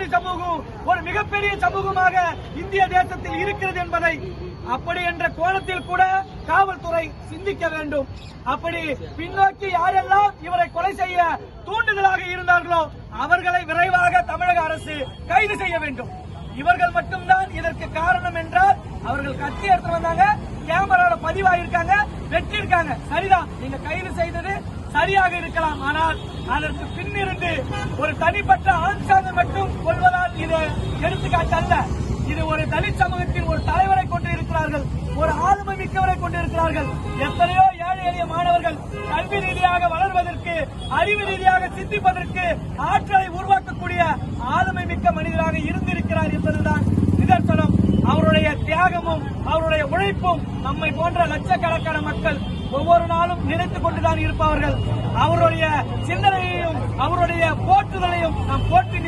பழங்குடி சமூகம் ஒரு மிகப்பெரிய சமூகமாக இந்திய தேசத்தில் இருக்கிறது என்பதை அப்படி என்ற கோணத்தில் கூட காவல்துறை சிந்திக்க வேண்டும். அப்படி பின்னோக்கி யாரெல்லாம் இவரை கொலை செய்ய தூண்டுதலாக இருந்தார்களோ அவர்களை விரைவாக தமிழக அரசு கைது செய்ய வேண்டும். இவர்கள் மட்டும்தான் இதற்கு காரணம் என்றால் அவர்கள் கத்தி எடுத்து வந்தாங்க கேமரால பதிவாயிருக்காங்க இருக்காங்க சரிதான் நீங்க கைது செய்தது சரியாக இருக்கலாம். ஆனால் அதற்கு பின்னிருந்து ஒரு தனிப்பட்ட ஆண் எடுத்துக்காட்டு அல்ல இது ஒரு தலித் சமூகத்தின் ஒரு தலைவரை கொண்டு இருக்கிறார்கள் ஒரு ஆளுமை மிக்கவரை கொண்டு இருக்கிறார்கள் எத்தனையோ ஏழை எளிய மாணவர்கள் கல்வி ரீதியாக வளர்வதற்கு அறிவு ரீதியாக சிந்திப்பதற்கு ஆற்றலை உருவாக்கக்கூடிய ஆளுமை மிக்க மனிதராக இருந்திருக்கிறார் என்பதுதான் நிதர்சனம். அவருடைய தியாகமும் அவருடைய உழைப்பும் நம்மை போன்ற லட்சக்கணக்கான மக்கள் ஒவ்வொரு நாளும் நினைத்துக் கொண்டுதான் இருப்பவர்கள். அவருடைய சிந்தனையையும் அவருடைய போற்றுதலையும் நாம் போற்றி